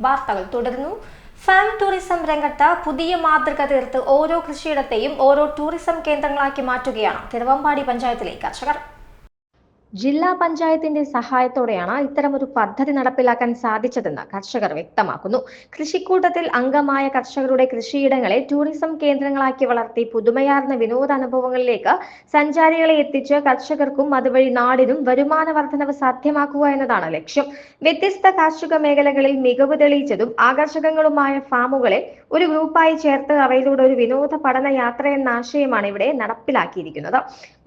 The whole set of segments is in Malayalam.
വാർത്തകൾ തുടരുന്നു. ഫാം ടൂറിസം രംഗത്ത് പുതിയ മാതൃക തീർത്ത് ഓരോ കൃഷിയിടത്തെയും ഓരോ ടൂറിസം കേന്ദ്രങ്ങളാക്കി മാറ്റുകയാണ്. തിരുവമ്പാടി പഞ്ചായത്തിലെ കർഷകർ. ജില്ലാ പഞ്ചായത്തിന്റെ സഹായത്തോടെയാണ് ഇത്തരം ഒരു പദ്ധതി നടപ്പിലാക്കാൻ സാധിച്ചതെന്ന് കർഷകർ വ്യക്തമാക്കുന്നു. കൃഷിക്കൂട്ടത്തിൽ അംഗമായ കർഷകരുടെ കൃഷിയിടങ്ങളെ ടൂറിസം കേന്ദ്രങ്ങളാക്കി വളർത്തി പുതുമയാർന്ന വിനോദാനുഭവങ്ങളിലേക്ക് സഞ്ചാരികളെ എത്തിച്ച് കർഷകർക്കും അതുവഴി നാടിനും വരുമാന വർധനവ് സാധ്യമാക്കുക എന്നതാണ് ലക്ഷ്യം. വ്യത്യസ്ത കാർഷിക മേഖലകളിൽ മികവ് തെളിയിച്ചതും ആകർഷകങ്ങളുമായ ഫാമുകളെ ഒരു ഗ്രൂപ്പായി ചേർത്ത് അവയിലൂടെ ഒരു വിനോദ പഠന യാത്ര എന്ന ആശയമാണ് ഇവിടെ നടപ്പിലാക്കിയിരിക്കുന്നത്.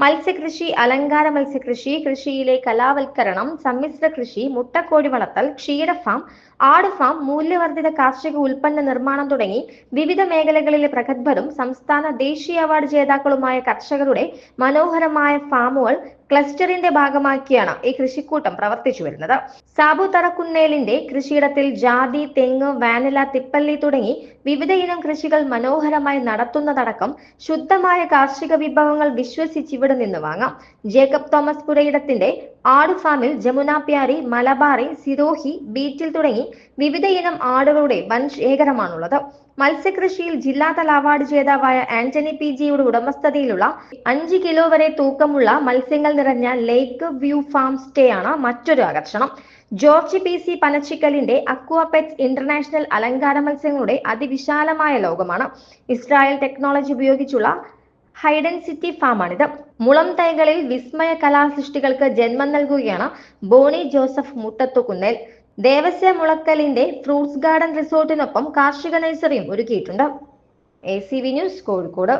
മത്സ്യകൃഷി അലങ്കാര മത്സ്യകൃഷി കൃഷിയിലെ കലാവൽക്കരണം സമ്മിശ്ര കൃഷി മുട്ടക്കോഴി വളർത്തൽ ക്ഷീര ഫാം ആട് ഫാം മൂല്യവർദ്ധിത കാർഷിക ഉൽപ്പന്ന നിർമ്മാണം തുടങ്ങി വിവിധ മേഖലകളിലെ പ്രഗത്ഭരും സംസ്ഥാന ദേശീയ അവാർഡ് ജേതാക്കളുമായ കർഷകരുടെ മനോഹരമായ ഫാമുകൾ ക്ലസ്റ്ററിന്റെ ഭാഗമാക്കിയാണ് ഈ കൃഷിക്കൂട്ടം പ്രവർത്തിച്ചു വരുന്നത്. സാബു തറക്കുന്നേലിന്റെ കൃഷിയിടത്തിൽ ജാതി തെങ്ങ് വാനില തിപ്പല്ലി തുടങ്ങി വിവിധ ഇനം കൃഷികൾ മനോഹരമായി നടത്തുന്നതടക്കം ശുദ്ധമായ കാർഷിക വിഭവങ്ങൾ വിശ്വസിച്ച് ഇവിടെ നിന്ന് വാങ്ങാം. ജേക്കബ് തോമസ് പുരയിടത്തിന്റെ ആട് ഫാമിൽ ജമുന പ്യാരി മലബാറി സിരോഹി ബീറ്റിൽ തുടങ്ങി വിവിധ ഇനം ആടുകളുടെ വൻ ശേഖരമാണുള്ളത്. മത്സ്യകൃഷിയിൽ ജില്ലാതല അവാർഡ് ജേതാവായ ആന്റണി പി ജിയുടെ ഉടമസ്ഥതയിലുള്ള അഞ്ച് കിലോ വരെ തൂക്കമുള്ള മത്സ്യങ്ങൾ നിറഞ്ഞ ലേക്ക് വ്യൂ ഫാം സ്റ്റേ ആണ് മറ്റൊരു ആകർഷണം. ജോർജ് പി സി പനച്ചിക്കലിന്റെ അക്വാപെറ്റ്സ് ഇന്റർനാഷണൽ അലങ്കാര മത്സ്യങ്ങളുടെ അതിവിശാലമായ ലോകമാണ്. ഇസ്രായേൽ ടെക്നോളജി ഉപയോഗിച്ചുള്ള ഹൈഡൻസിറ്റി ഫാമാണിത്. മുളം തൈകളിൽ വിസ്മയ കലാസൃഷ്ടികൾക്ക് ജന്മം നൽകുകയാണ് ബോണി ജോസഫ് മുട്ടത്തുകുന്നേൽ ദേവസ്യ മുളക്കലിന്റെ ഫ്രൂട്ട്സ് ഗാർഡൻ റിസോർട്ടിനൊപ്പം കാർഷിക നഴ്സറിയും ഒരുക്കിയിട്ടുണ്ട്. A C V news Kozhikode.